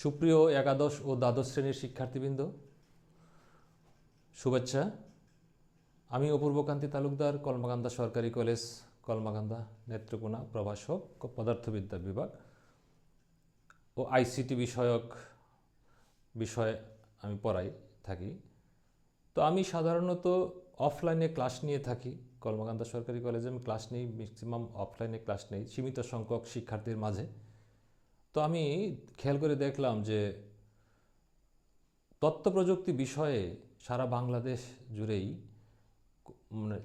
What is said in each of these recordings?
সুপ্রিয় একাদশ ও দ্বাদশ শ্রেণির শিক্ষার্থীবৃন্দ, শুভেচ্ছা। আমি অপূর্বকান্তি তালুকদার, কলমাকান্দা সরকারি কলেজ, কলমাকান্দা নেত্রকোনা প্রভাষক, পদার্থবিদ্যা বিভাগ ও আইসিটি বিষয়ক বিষয়ে আমি পড়াই থাকি। তো আমি সাধারণত অফলাইনে ক্লাস নিয়ে থাকি, কলমাকান্দা সরকারি কলেজে আমি ক্লাস নিই, ম্যাক্সিমাম অফলাইনে ক্লাস নেই, সীমিত সংখ্যক শিক্ষার্থীর মাঝে। তো আমি খেয়াল করে দেখলাম যে তথ্য প্রযুক্তি বিষয়ে সারা বাংলাদেশ জুড়েই মানে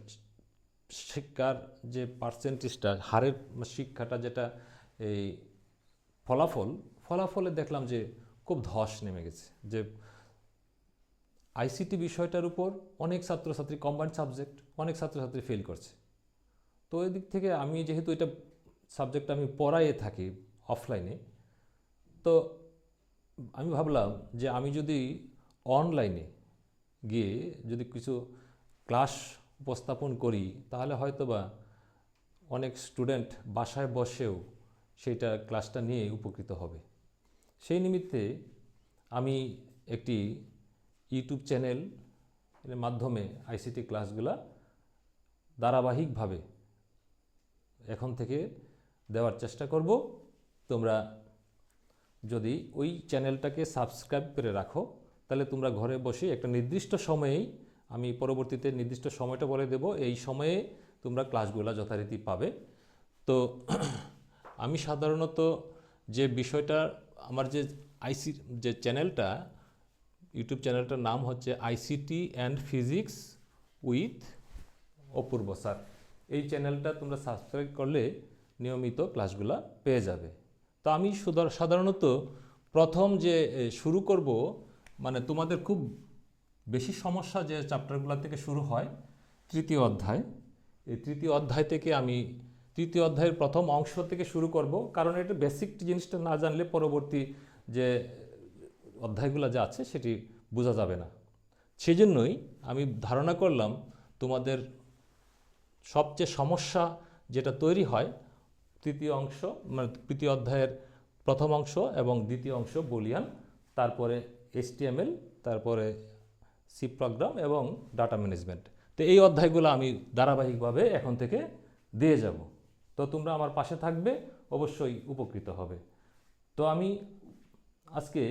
শিক্ষার যে পার্সেন্টেজটা হারের শিক্ষাটা যেটা এই ফলাফল, ফলাফলে দেখলাম যে খুব ধস নেমে গেছে। যে আইসিটি বিষয়টার উপর অনেক ছাত্রছাত্রী কম্বাইন্ড সাবজেক্ট অনেক ছাত্রছাত্রী ফেল করছে। তো ওই দিক থেকে আমি যেহেতু এটা সাবজেক্ট আমি পড়াইয়ে থাকি অফলাইনে তো আমি ভাবলাম যে আমি যদি অনলাইনে গিয়ে যদি কিছু ক্লাস উপস্থাপন করি, তাহলে হয়তোবা অনেক স্টুডেন্ট বাসায় বসেও সেইটা ক্লাসটা নিয়ে উপকৃত হবে। সেই নিমিত্তে আমি একটি ইউটিউব চ্যানেল এর মাধ্যমে আইসিটি ক্লাসগুলা ধারাবাহিকভাবে এখন থেকে দেওয়ার চেষ্টা করব। তোমরা যদি ওই চ্যানেলটাকে সাবস্ক্রাইব করে রাখো, তাহলে তোমরা ঘরে বসে একটা নির্দিষ্ট সময়েই আমি পরবর্তীতে নির্দিষ্ট সময়টা বলে দেব, এই সময়ে তোমরা ক্লাসগুলো যথারীতি পাবে। তো আমি সাধারণত যে বিষয়টা, আমার যে আইসি, যে চ্যানেলটা, ইউটিউব চ্যানেলটার নাম হচ্ছে ICT and physics with Apurba sir. এই চ্যানেলটা তোমরা সাবস্ক্রাইব করলে নিয়মিত ক্লাসগুলো পেয়ে যাবে। তো আমি সাধারণত প্রথম যে শুরু করব মানে তোমাদের খুব বেশি সমস্যা যে চ্যাপ্টারগুলো থেকে শুরু হয়, তৃতীয় অধ্যায়। এই তৃতীয় অধ্যায় থেকে আমি, তৃতীয় অধ্যায়ের প্রথম অংশ থেকে শুরু করব, কারণ এটা বেসিক জিনিসটা না জানলে পরবর্তী যে, অধ্যায়গুলো যা আছে সেটি বোঝা যাবে না। সেজন্যই আমি ধারণা করলাম তোমাদের সবচেয়ে সমস্যা যেটা তৈরি হয় তৃতীয় অংশ মানে তৃতীয় অধ্যায়ের প্রথম অংশ এবং দ্বিতীয় অংশ বলিয়ান, তারপরে এইচটিএমএল তারপরে সি প্রোগ্রাম এবং ডাটা ম্যানেজমেন্ট। তো এই অধ্যায়গুলো আমি ধারাবাহিকভাবে এখন থেকে দিয়ে যাব। তো তোমরা আমার পাশে থাকবে, অবশ্যই উপকৃত হবে। তো আমি আজকে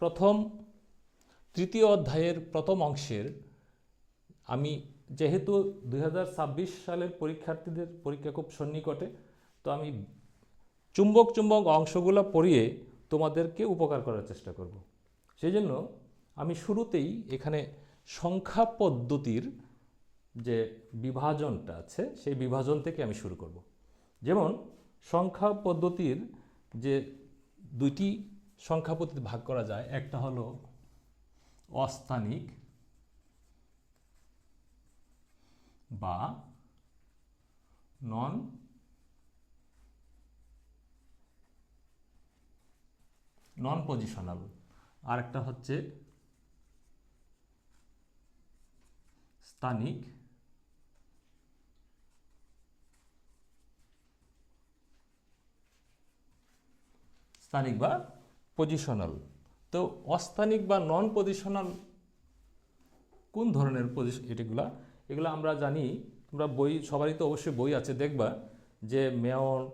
প্রথম, তৃতীয় অধ্যায়ের প্রথম অংশের আমি যেহেতু দু হাজার ছাব্বিশ সালের পরীক্ষার্থীদের পরীক্ষা খুব সন্নিকটে তো আমি চুম্বক চুম্বক অংশগুলো পড়িয়ে তোমাদেরকে উপকার করার চেষ্টা করব। সেই জন্য আমি শুরুতেই এখানে সংখ্যা পদ্ধতির যে বিভাজনটা আছে, সেই বিভাজন থেকে আমি শুরু করব। যেমন সংখ্যা পদ্ধতির যে দুইটি সংখ্যা পদ্ধতি ভাগ করা যায়, একটা হলো অস্থানিক বা নন নন পজিশনাল আর একটা হচ্ছে স্থানিক স্থানিক বা পজিশনাল তো অস্থানিক বা নন পজিশনাল কোন ধরনের পজিশন এটিগুলা? এগুলো আমরা জানি, তোমরা বই, সবারই তো অবশ্যই বই আছে, দেখবা যে মেয়র হায়ার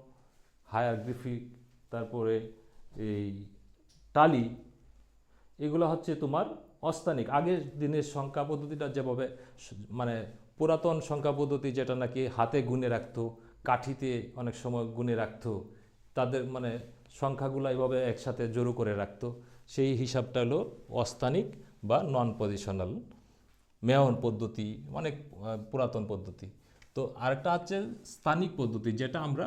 হায়ারগ্রিফিক তারপরে এই টালি এগুলো হচ্ছে তোমার অস্থানিক। আগের দিনের সংখ্যা পদ্ধতিটা যেভাবে মানে পুরাতন সংখ্যা পদ্ধতি যেটা নাকি হাতে গুনে রাখতো, কাঠিতে অনেক সময় গুনে রাখতো, তাদের মানে সংখ্যাগুলো এভাবে একসাথে জড়ো করে রাখতো, সেই হিসাবটা হলো অস্থানিক বা নন পজিশনাল মেয়ন পদ্ধতি, অনেক পুরাতন পদ্ধতি। তো আরেকটা হচ্ছে স্থানিক পদ্ধতি, যেটা আমরা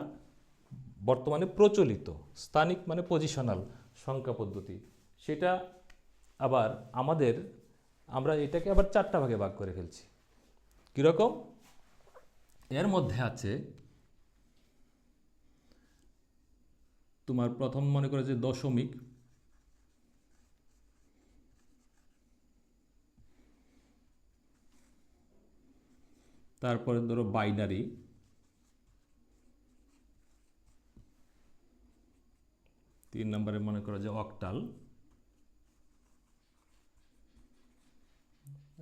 বর্তমানে প্রচলিত। স্থানিক মানে পজিশনাল সংখ্যা পদ্ধতি। সেটা আবার আমাদের, আমরা এটাকে আবার চারটা ভাগে ভাগ করে ফেলছি। কীরকম? এর মধ্যে আছে, তোমার প্রথম মনে করে যে দশমিক। তারপরে ধরো বাইনারি তিন নম্বরে মনে করো যে অকটাল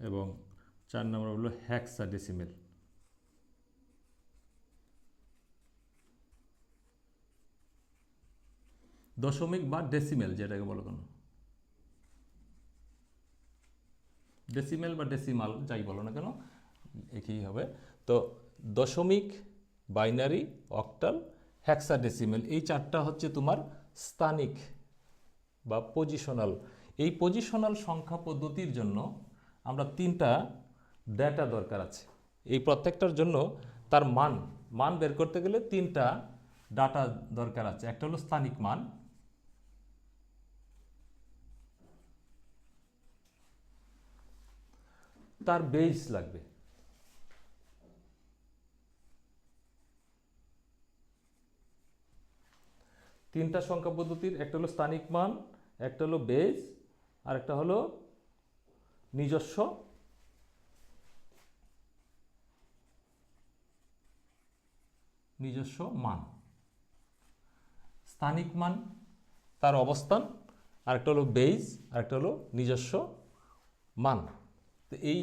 এবং চার নম্বর হলো হ্যাক্সা ডেসিমেল দশমিক বা ডেসিমেল যেটাকে বলো কেন ডেসিমেল বা ডেসিমাল যাই বলো না কেন, একই হবে। তো দশমিক বাইনারি অকটাল হ্যাক্সা ডেসিমেল এই চারটা হচ্ছে তোমার স্থানিক বা পজিশনাল এই পজিশনাল সংখ্যা পদ্ধতির জন্য আমরা তিনটা ডেটা দরকার আছে। এই প্রত্যেকটার জন্য তার মান মান বের করতে গেলে তিনটা ডাটা দরকার আছে। একটা হলো স্থানিক মান। তার বেস লাগবে। তিনটা সংখ্যা পদ্ধতির, একটা হলো স্থানিক মান, একটা হলো বেজ আর একটা হলো নিজস্ব। নিজস্ব মান। স্থানিক মান, তার অবস্থান, আর একটা হলো বেজ আর একটা হলো নিজস্ব মান। তো এই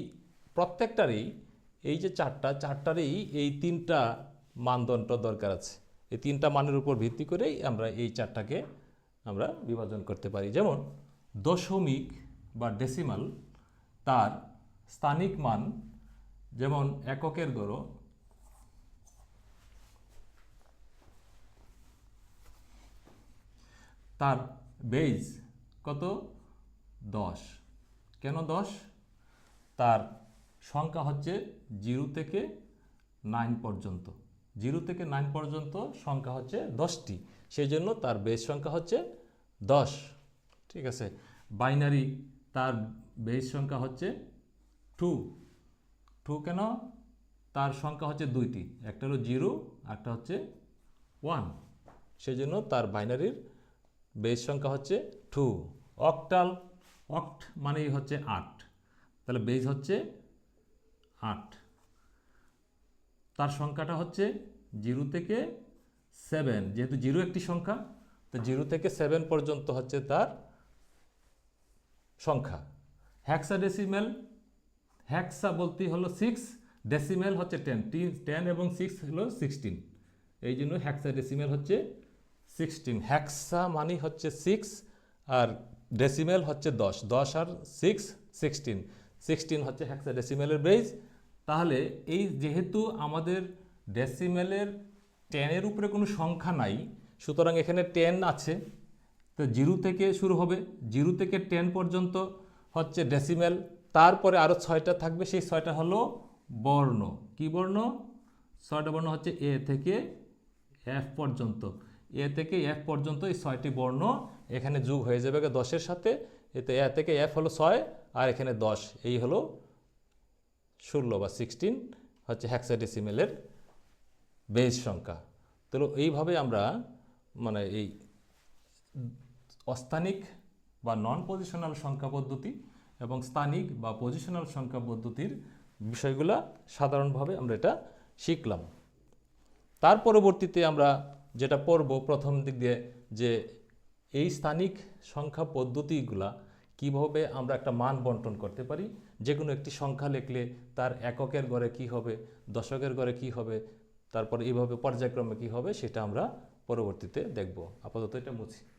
প্রত্যেকটারই, এই যে চারটা, চারটারই এই তিনটা মানদণ্ড দরকার আছে। এই তিনটা মানের উপর ভিত্তি করেই আমরা এই চারটাকে আমরা বিভাজন করতে পারি। যেমন, দশমিক বা ডেসিমাল তার স্থানিক মান যেমন এককের গড় তার বেজ কত? দশ। কেন দশ? তার সংখ্যা হচ্ছে জিরো থেকে নাইন পর্যন্ত। জিরো থেকে নাইন পর্যন্ত সংখ্যা হচ্ছে দশটি। সেই জন্য তার বেস সংখ্যা হচ্ছে দশ। ঠিক আছে? বাইনারি তার বেস সংখ্যা হচ্ছে টু টু কেন? তার সংখ্যা হচ্ছে দুইটি। একটা হলো জিরো একটা হচ্ছে ওয়ান সেই জন্য তার বাইনারির বেস সংখ্যা হচ্ছে টু অক্টাল অক্ট মানেই হচ্ছে আট। তাহলে বেস হচ্ছে আট। তার সংখ্যাটা হচ্ছে জিরো থেকে সেভেন। যেহেতু জিরো একটি সংখ্যা, তো জিরো থেকে সেভেন পর্যন্ত হচ্ছে তার সংখ্যা। হ্যাক্সা ডেসিমেল হ্যাক্সা বলতে হলো সিক্স ডেসিমেল হচ্ছে টেন টেন এবং সিক্স হলো সিক্সটিন এই জন্য হ্যাক্সা ডেসিমেল হচ্ছে সিক্সটিন হ্যাক্সা মানে হচ্ছে সিক্স আর ডেসিমেল হচ্ছে দশ। দশ আর সিক্স সিক্সটিন সিক্সটিন হচ্ছে হ্যাক্সা ডেসিমেলের বেজ তাহলে এই যেহেতু আমাদের ডেসিমেলের টেনের উপরে কোনো সংখ্যা নাই, সুতরাং এখানে টেন আছে, তো জিরো থেকে শুরু হবে। জিরো থেকে টেন পর্যন্ত হচ্ছে ডেসিমেল তারপরে আরও ছয়টা থাকবে, সেই ছয়টা হলো বর্ণ। কি বর্ণ? ছয়টা বর্ণ হচ্ছে এ থেকে এফ পর্যন্ত। এ থেকে এফ পর্যন্ত এই ছয়টি বর্ণ এখানে যোগ হয়ে যাবে দশের সাথে, এতে এ থেকে এফ হলো ছয়, আর এখানে দশ। এই হলো ষোলো বা সিক্সটিন হচ্ছে হ্যাক্সাডেসিমেলের বেজ সংখ্যা। তো এইভাবে আমরা মানে এই অস্থানিক বা নন পজিশনাল সংখ্যা পদ্ধতি এবং স্থানিক বা পজিশনাল সংখ্যা পদ্ধতির বিষয়গুলা সাধারণভাবে আমরা এটা শিখলাম। তার পরবর্তীতে আমরা যেটা পড়ব প্রথম দিক দিয়ে যে এই স্থানিক সংখ্যা পদ্ধতিগুলা কীভাবে আমরা একটা মান বন্টন করতে পারি যে কোনো একটি সংখ্যা লিখলে তার এককের গড়ে কি হবে, দশকের গড়ে কি হবে, তারপর এইভাবে পর্যায়ক্রমে কি হবে, সেটা আমরা পরবর্তীতে দেখব। আপাতত এটা মুছি।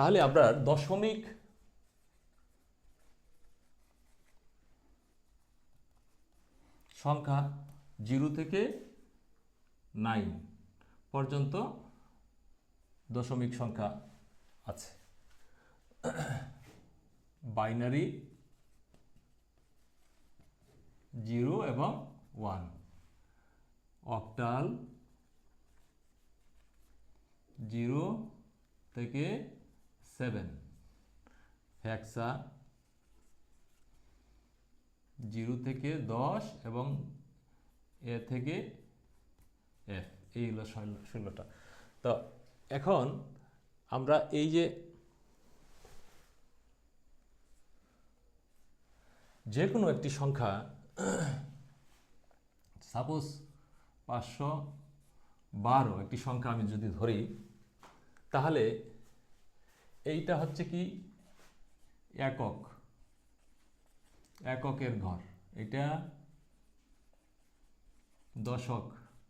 তাহলে আপনার দশমিক সংখ্যা জিরো থেকে নাইন পর্যন্ত দশমিক সংখ্যা আছে। বাইনারি জিরো এবং ওয়ান। অক্টাল জিরো থেকে সেভেন হ্যাক্সা জিরো থেকে দশ এবং এ থেকে এফ এই হলো ষোলোটা তো এখন আমরা এই যে যে কোনো একটি সংখ্যা সাপোজ পাঁচশো বারো একটি সংখ্যা আমি যদি ধরি, তাহলে এইটা হচ্ছে কি? একক। এককের ঘর। এটা দশক।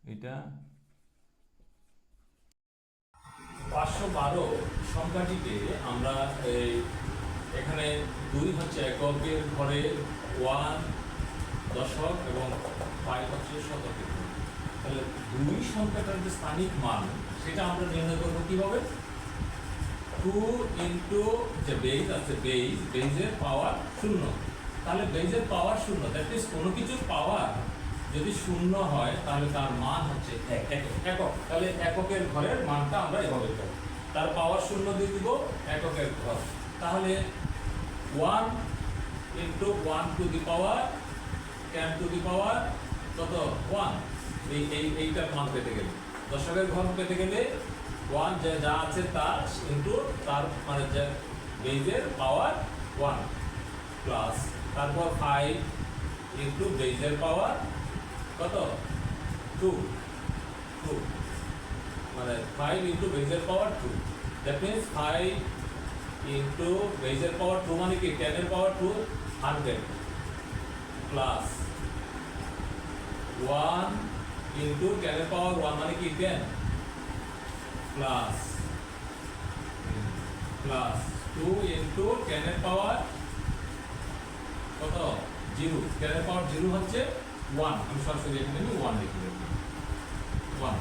এটা পাঁচশো বারো সংখ্যাটিতে আমরা এই এখানে দুই হচ্ছে এককের ঘরে ওয়ান দশক এবং ফাইভ হচ্ছে শতকের। তাহলে দুই সংখ্যাটার যে স্থানিক মান, সেটা আমরা নির্ণয় করব কীভাবে? টু ইন্টু যে বেজ আছে বেজ বেজের পাওয়ার শূন্য। তাহলে বেজের পাওয়ার শূন্য। দ্যাট মিনস কোনো কিছুর পাওয়ার যদি শূন্য হয়, তাহলে তার মান হচ্ছে এক। একক। তাহলে এককের ঘরের মানটা আমরা এভাবে পাবো তার পাওয়ার শূন্য দিয়ে দিব এককের ঘর। তাহলে one into one two the power ten two the power কত? ওয়ান এই, এইটার মান পেতে গেলে। দশকের ঘর পেতে গেলে ওয়ান যে যা আছে তা ইন্টু তার মানে বেজের পাওয়ার ওয়ান প্লাস তারপর ফাইভ ইন্টু বেজের পাওয়ার কত? টু টু মানে ফাইভ ইন্টু বেজের power two that means five into বেজের পাওয়ার টু মানে কি? টেনের power two hundred plus one into টেনের পাওয়ার ওয়ান মানে কি? Ten plus plus two into টেনের পাওয়ার কত? জিরো টেনের পাওয়ার জিরো হচ্ছে ওয়ান আমি সরাসরি এখানে আমি ওয়ান লিখে দেবো। ওয়ান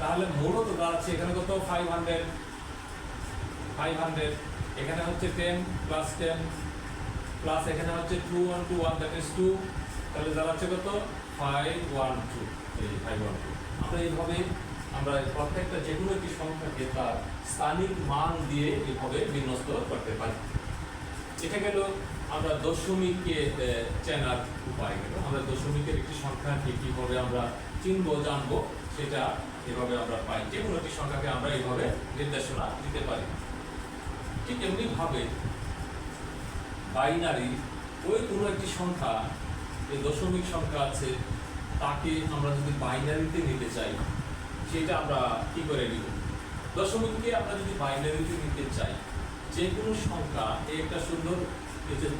তাহলে মূলত দাঁড়াচ্ছে এখানে কত? ফাইভ হান্ড্রেড ফাইভ হান্ড্রেড এখানে হচ্ছে টেন প্লাস টেন প্লাস এখানে হচ্ছে two one two one that is two তাহলে দাঁড়াচ্ছে কত? ফাইভ ওয়ান টু এই ফাইভ ওয়ান টু আমরা এইভাবে আমরা প্রত্যেকটা যে কোনো একটি সংখ্যাকে তার স্থানিক মান দিয়ে এইভাবে বিন্যস্ত করতে পারি। এটা গেল আমরা দশমিককে চেনার উপায় গেল। আমরা দশমিকের একটি সংখ্যাকে কীভাবে আমরা চিনবো, জানব, সেটা এভাবে আমরা পাই। যে কোনো একটি সংখ্যাকে আমরা এইভাবে নির্দেশনা দিতে পারি। ঠিক এমনিভাবে বাইনারি ওই কোনো একটি সংখ্যা, যে দশমিক সংখ্যা আছে, তাকে আমরা যদি বাইনারিতে নিতে চাই সেটা আমরা কি করে নিব? দশমিককে আমরা যদি বাইনারিতে নিতে চাই যে কোনো সংখ্যা একটা সুন্দর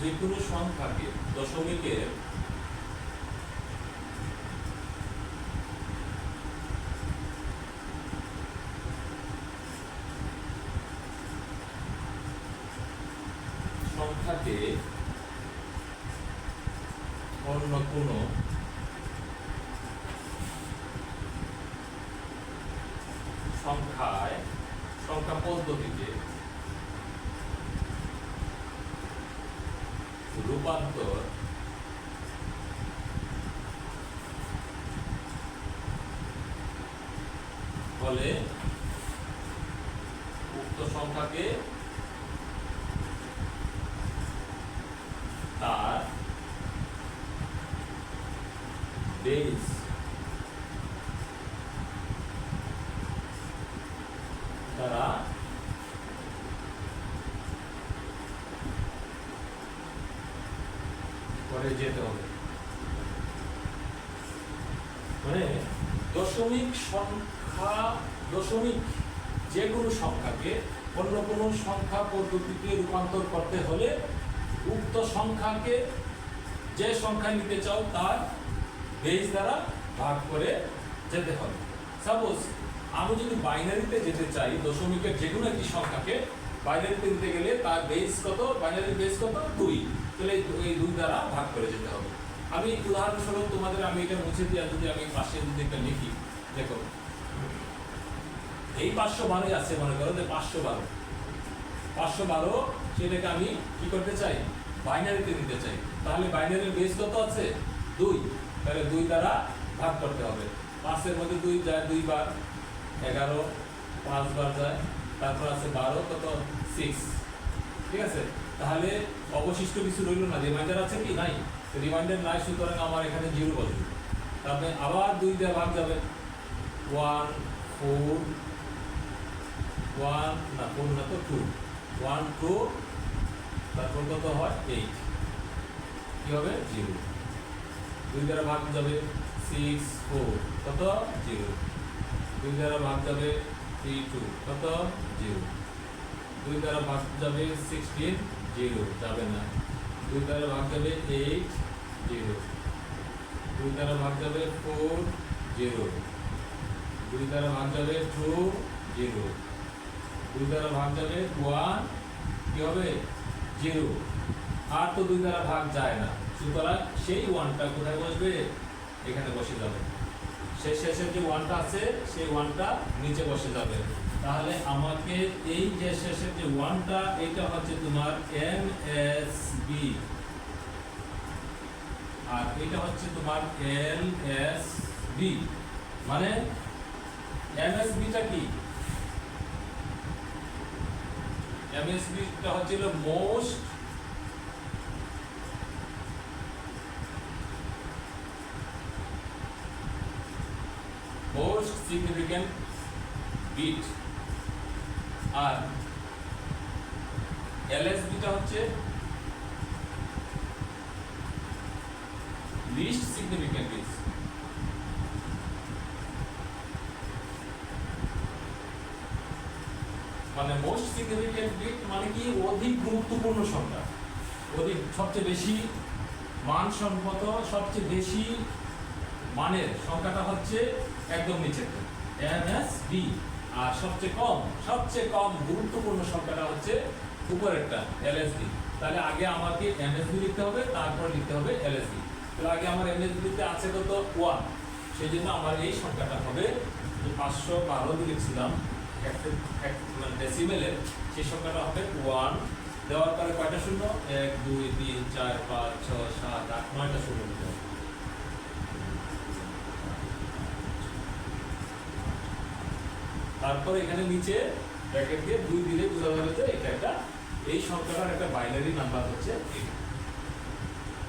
যে কোনো সংখ্যাকে দশমিকের সংখ্যাকে অন্য কোনো সংখ্যায় সংখ্যা পদ্ধতিতে রূপান্তর ফলে উক্ত সংখ্যাকে তার বেস দ্বারা করে যেতে হবে মানে দশমিক সংখ্যা, দশমিক যে কোনো সংখ্যাকে অন্য কোনো সংখ্যা পদ্ধতিতে রূপান্তর করতে হলে উক্ত সংখ্যাকে যে সংখ্যা নিতে চাও তার বেস দ্বারা ভাগ করে যেতে হবে। সাপোজ আমি যদি বাইনারিতে যেতে চাই, দশমিকের যে কোনো একটি সংখ্যাকে বাইনারিতে নিতে গেলে তার বেস কত? বাইনারি বেস কত? দুই। তাহলে এই দুই দ্বারা ভাগ করে যেতে হবে। আমি উদাহরণস্বরূপ তোমাদের আমি এটা মুছে দিয়ে যদি আমি পাশে যদি একটা লিখি দেখো। এই পাঁচশো বারোই আছে, মনে করো যে পাঁচশো বারো। পাঁচশো বারো, সেটাকে আমি কি করতে চাই? বাইনারিতে নিতে চাই। তাহলে বাইনারির বেস কত আছে? দুই। তাহলে দুই দ্বারা ভাগ করতে হবে। পাঁচের মধ্যে দুই যায় দুইবার এগারো পাঁচবার যায়। তারপর আছে বারো, কত? সিক্স ঠিক আছে? তাহলে অবশিষ্ট কিছু রইল না। রিমাইন্ডার আছে কি? নাই। রিমাইন্ডার নাই, সুতরাং আমার এখানে জিরো বসবে তারপরে আবার দুই দিয়ে ভাগ যাবে। ওয়ান ফোর ওয়ান না ফোর না তো টু ওয়ান টু তারপর কত হয়? এইট কি হবে? জিরো দুই দ্বারা ভাগ যাবে সিক্স ফোর কত? জিরো দুই দ্বারা ভাগ যাবে থ্রি টু কত? জিরো দুই দ্বারা ভাগ যাবে সিক্সটিন জিরো যাবে না। দুই দ্বারা ভাগ যাবে এইট জিরো দুই দ্বারা ভাগ যাবে ফোর জিরো দুই দ্বারা ভাগ যাবে টু জিরো। দুই দ্বারা ভাগ যাবে ওয়ান, কি হবে? জিরো। আর তো দুই দ্বারা ভাগ যায় না। সুতরাং সেই ওয়ানটা কোথায় বসবে? এখানে বসে যাবে। শেষ শেষের যে ওয়ানটা আছে, সেই ওয়ানটা নিচে বসে যাবে। তাহলে আমাকে এই যে শেষের যে ওয়ানটা, এটা হচ্ছে তোমার এম এস বি। আর এটা হচ্ছে তোমার এল এস বি। মানে এম এস বিটা কি? এম এস বিটা হচ্ছিল মোস্ট মোস্ট সিগনিফিক্যান্ট বিট। আর এলএসবিটা হচ্ছে লিস্ট সিগনিফিক্যান্ট বিট মানে মোস্ট সিগনিফিক্যান্ট বিট মানে কি? অধিক গুরুত্বপূর্ণ সংখ্যা। অধিক, সবচেয়ে বেশি মানসম্মত সবচেয়ে বেশি মানের সংখ্যাটা হচ্ছে একদম নিচের এম এস বি আর সবচেয়ে কম সবচেয়ে কম গুরুত্বপূর্ণ সংখ্যাটা হচ্ছে উপরেরটা এলএসবি তাহলে আগে আমাকে এমএসবি লিখতে হবে, তারপর লিখতে হবে এলএসবি তাহলে আগে আমার এমএসবিতে আছে কত? ওয়ান সেই জন্য আমার এই সংখ্যাটা হবে পাঁচশো বারো লিখছিলাম। ডেসিমেলের সেই সংখ্যাটা হবে ওয়ান দেওয়ার পরে কয়টা শূন্য? এক, দুই, তিন, চার, পাঁচ, ছয়, সাত, আট, নয়টা শূন্য। দিতে তারপর এখানে নিচে ব্র্যাকেট দিয়ে দুই দিলে বোঝা যাবে যে এটা একটা, এই সংখ্যাটার একটা বাইনারি নাম্বার হচ্ছে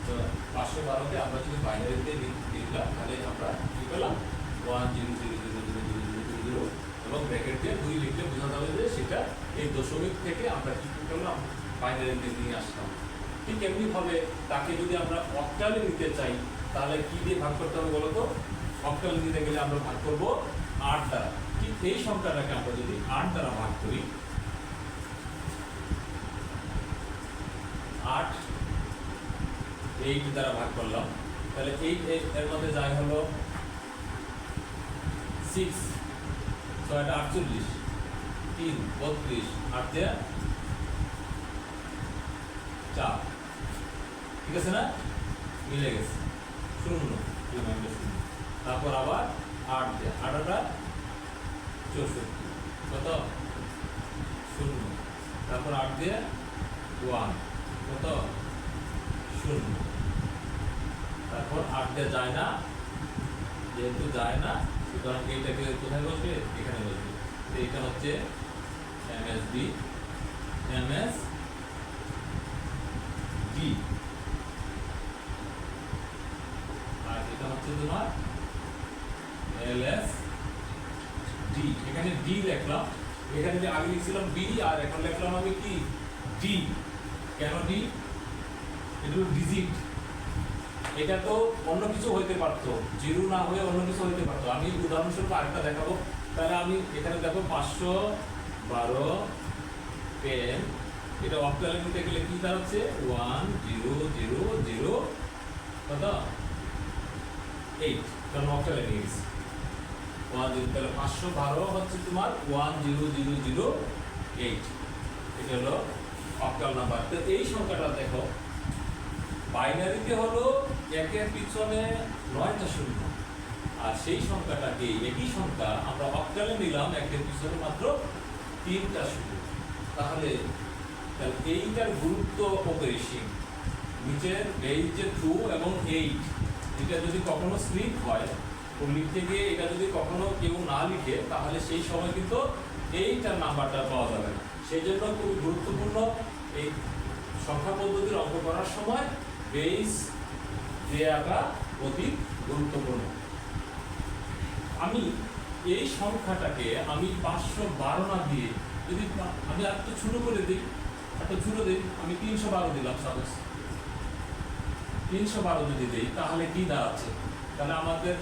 তো পাঁচশো বারোতে আমরা যদি বাইনারিতে দিলাম তাহলে আমরা কী পেলাম? ওয়ান জিরো জিরো এবং ব্র্যাকেট দিয়ে দুই লিখলে বোঝা যাবে যে সেটা এই দশমিক থেকে আমরা কি করলাম? বাইনারিতে নিয়ে আসলাম। ঠিক এমনি ভাবে তাকে যদি আমরা অক্টালে নিতে চাই, তাহলে কি দিয়ে ভাগ করতে হবে বলো তো? অক্টালে নিতে গেলে আমরা ভাগ করব আট দ্বারা। ঠিক এই সংখ্যাটাকে আমরা যদি আট দ্বারা ভাগ করি, আট এইট দ্বারা ভাগ করলাম, তাহলে এইট এর মধ্যে যায় হলো সিক্স ছয়টা আটচল্লিশ, তিন, বত্রিশ, আট দেয়া চার। ঠিক আছে না? মিলে গেছে। শূন্য তারপর আবার আট দেয়া আটটা চৌষট্টি। কত? শূন্য। তারপর আট দিয়ে ওয়ান। কত? শূন্য। তারপর আট দিয়ে যায় না, যেহেতু যায় না সুতরাং এইটাকে কোথায় বসবে? এখানে বসবে। তো এইটা হচ্ছে M S B, M S D আর এটা হচ্ছে তোমার এল এস ডি। এখানে ডি লিখলাম এখানে যে আগে লিখছিলাম বি আর এখন লিখলাম আমি কি? ডি কেন ডি এটা ডিজিট এটা তো অন্য কিছু হইতে পারতো, জিরো না হয়ে অন্য কিছু হইতে পারতো। আমি উদাহরণস্বরূপ আরেকটা দেখাবো। তাহলে আমি এখানে দেখো পাঁচশো বারো এটা অক্টালে নিতে গেলে কি দাঁড়াচ্ছে? ওয়ান, জিরো জিরো জিরো, কত? এইট। কারণ অক্টালে নিয়ে ওয়ান, জিরো, তাহলে পাঁচশো বারো হচ্ছে তোমার one, zero zero zero, eight. এটা হলো অক্টাল নাম্বার তো এই সংখ্যাটা দেখো বাইনারিতে হলো একের পিছনে নয়টা শূন্য আর সেই সংখ্যাটাকে একই সংখ্যা আমরা অক্টালে নিলাম, একের পিছনে মাত্র তিনটা শূন্য তাহলে এইটার গুরুত্ব অপরিসীম। নিচের এই যে টু এবং এইট এটা যদি কখনো স্লিপ হয় তো লিখতে গিয়ে এটা যদি কখনো কেউ না লিখে, তাহলে সেই সময় কিন্তু এইটার নাম্বারটা পাওয়া যাবে না। সেই জন্য খুবই গুরুত্বপূর্ণ এই সংখ্যা পদ্ধতির অঙ্ক করার সময় বেস দেওয়াটা অতি গুরুত্বপূর্ণ। আমি এই সংখ্যাটাকে আমি পাঁচশো বারো না দিয়ে যদি আমি আর একটু ছোটো করে দিই একটা ছোটো দিই, আমি তিনশো বারো দিলাম সাপোজ তিনশো বারো যদি দিই, তাহলে কি দাঁড়াচ্ছে? তাহলে আমাদের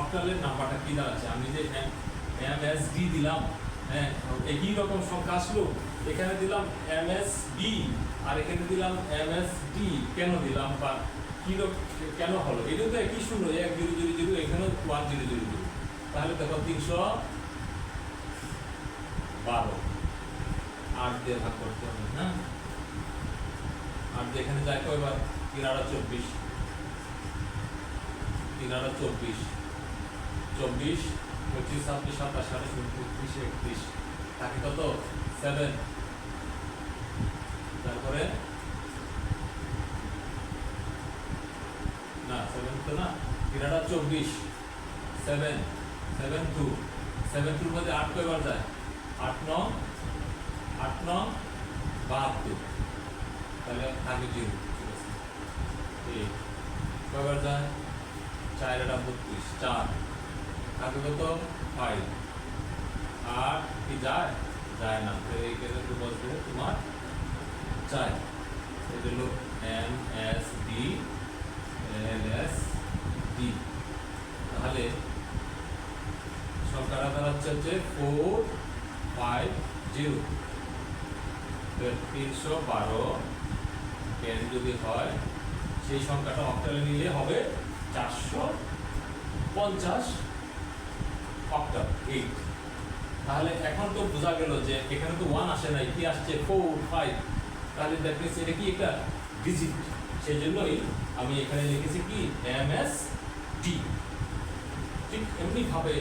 অক্টালের নাম্বারটা কি দাঁড়াচ্ছে? আমি যে এম এস ডি দিলাম হ্যাঁ একই রকম সংখ্যা আসলো? এখানে দিলাম এম এস ডি আর এখানে দিলাম এম এস ডি কেন দিলাম বা কি কেন হলো? এটা তো একই শূন্য, এক জিরো জিরো জিরো এখানেও ওয়ান জিরো জিরো জিরো তাহলে দেখো তিনশো বারো। আট দিয়ে ভাগ করতে হবে হ্যাঁ? আর যেখানে যায় কয়বার তিন আড়া চব্বিশ। তিন আড়া চব্বিশ। চব্বিশ, পঁচিশ, ছাব্বিশ, সাতাশ, আঠাশ, উনত্রিশ, একত্রিশ। থাকে কত? সেভেন তারপরে না সেভেন তো না তিন চব্বিশ সেভেন সেভেন টু সেভেন টুর মধ্যে আট কয়বার যায়? আট ন আট ন বাহাত্তর। তাহলে থাকে জিরো, ঠিক আছে? কয়বার যায়? চার এটা বত্রিশ, চার। থাকে কত? ফাইভ আর কি যায়? যায় না। তো এই ক্ষেত্রে বসবে তোমার এটা হলো M, S, D, L, S, D. তাহলে সংখ্যাটা দাঁড়াচ্ছে হচ্ছে ফোর ফাইভ জিরো। তিনশো বারো টেন যদি হয়, সেই সংখ্যাটা অক্টালে নিলে হবে চারশো পঞ্চাশ অক্টাল এইট। তাহলে এখন তো বোঝা গেল যে এখানে তো ওয়ান আসে নাই, কি আসছে? ফোর ফাইভ তাহলে মিনস এটা কি একটা ডিজিট সেই জন্যই আমি এখানে লিখেছি কি? এম এস ডি ঠিক এমনিভাবে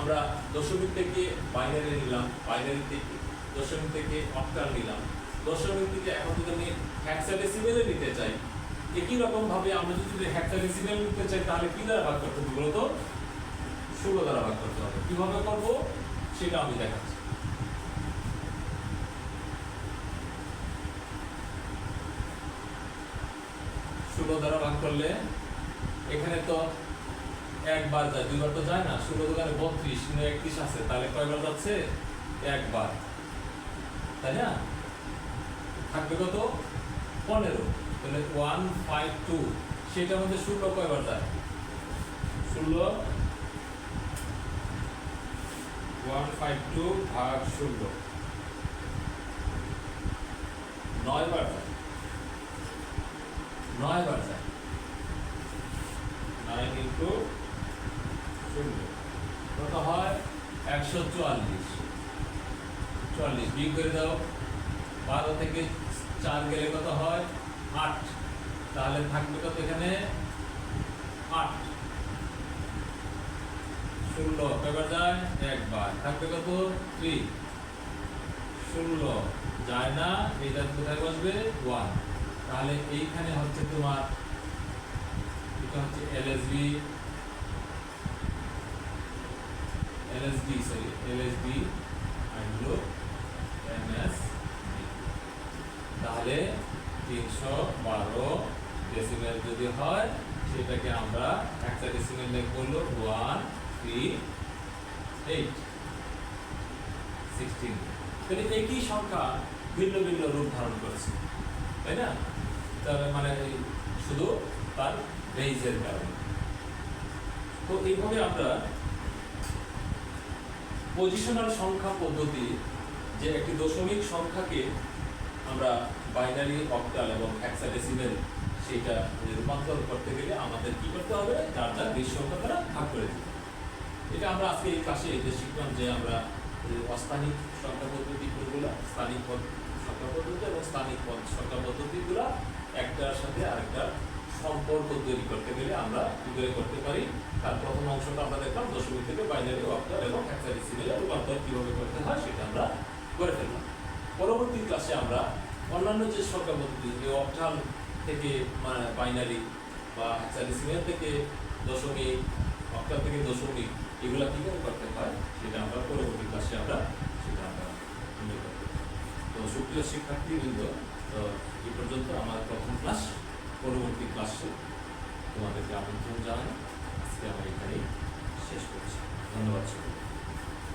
আমরা দশমিক থেকে বাইনারি নিলাম বাইনারি থেকে দশমিক থেকে অক্টাল নিলাম। দশমিক থেকে এখন যদি আমি হ্যাক্সাডেসিমেলে নিতে চাই, একই রকম ভাবে আমরা যদি হ্যাক্সাডেসিমেল নিতে চাই, তাহলে কি দ্বারা ভাগ করতে হবে বলতো? ষোলো দ্বারা ভাগ করতে হবে। কীভাবে করব? সেটা আমি দেখাচ্ছি। ষোলো দ্বারা ভাগ করলে এখানে তো একবার যায়, দুইবার তো যায় না। ষোলো দোকানে বত্রিশ একত্রিশ আছে, তাহলে কয়বার যাচ্ছে? একবার। তাই না? থাকবে কত? পনেরো। তাহলে ওয়ান ফাইভ টু সেটার মধ্যে ষোলো কয়বার যায়? ষোলো ওয়ান ফাইভ টু ভাগ ষোলো নয় বার যায়। নয় বার যায় নাইন ইন্টু শূন্য কত হয়? একশো চুয়াল্লিশ। চুয়াল্লিশ বিয়োগ করে দাও বারো থেকে চার গেলে কত হয় আট। তাহলে থাকবে কত? এখানে আট ষোলো কয়বার যায়, একবার। থাকবে কত? থ্রি ষোলো। যায় না, এটা কোথায় বসবে ওয়ান। তাহলে এইখানে হচ্ছে তোমার, এটা হচ্ছে এলএসবি এলএসডি সরি এলএসডি আর হলো এমএস তাহলে তিনশো বারো ডেসিমেল যদি হয়, সেটাকে আমরা একটা ডেসিমেল লিখব হলো ওয়ান থ্রি এইট সিক্সটিন তাহলে একই সংখ্যা ভিন্ন ভিন্ন রূপ ধারণ করেছে, তাই না? তাহলে মানে শুধু তার বেইজের কারণে তো এইভাবে আমরা পজিশনাল সংখ্যা পদ্ধতি যে একটি দশমিক সংখ্যাকে আমরা বাইনারি অক্টাল এবং হেক্সাডেসিমেল সেটা রূপান্তর করতে গেলে আমাদের কি করতে হবে যার যার বীজ সংখ্যা দ্বারা ভাগ করে দিতে। এটা আমরা আজকে এই ক্লাসে যে শিখলাম যে আমরা অস্থানিক সংখ্যা পদ্ধতিগুলো স্থানিক সংখ্যা পদ্ধতি এবং স্থানিক সংখ্যা পদ্ধতিগুলো একটার সাথে আরেকটার সম্পর্ক তৈরি করতে গেলে আমরা কি করে করতে পারি। তার প্রথম অংশটা আমরা দেখলাম, দশমিক থেকে বাইনারি অক্টাল এবং হেক্সাডেসিমেলে রূপান্তর কীভাবে করতে হয় সেটা আমরা করে ফেললাম। পরবর্তী ক্লাসে আমরা অন্যান্য যে সংখ্যা পদ্ধতি যে অক্টাল থেকে মানে বাইনারি বা হেক্সাডেসিমেল থেকে দশমিক অক্টাল থেকে দশমিক, এগুলো কীভাবে করতে হয় সেটা আমরা পরবর্তী ক্লাসে আমরা, সেটা আমরা তো সুপ্রিয় শিক্ষার্থীবৃন্দ তো এই পর্যন্ত আমার প্রথম ক্লাস পরবর্তী ক্লাসে তোমাদেরকে আমন্ত্রণ জানাই। আজকে আমার এখানেই শেষ করছি। ধন্যবাদ সকলকে।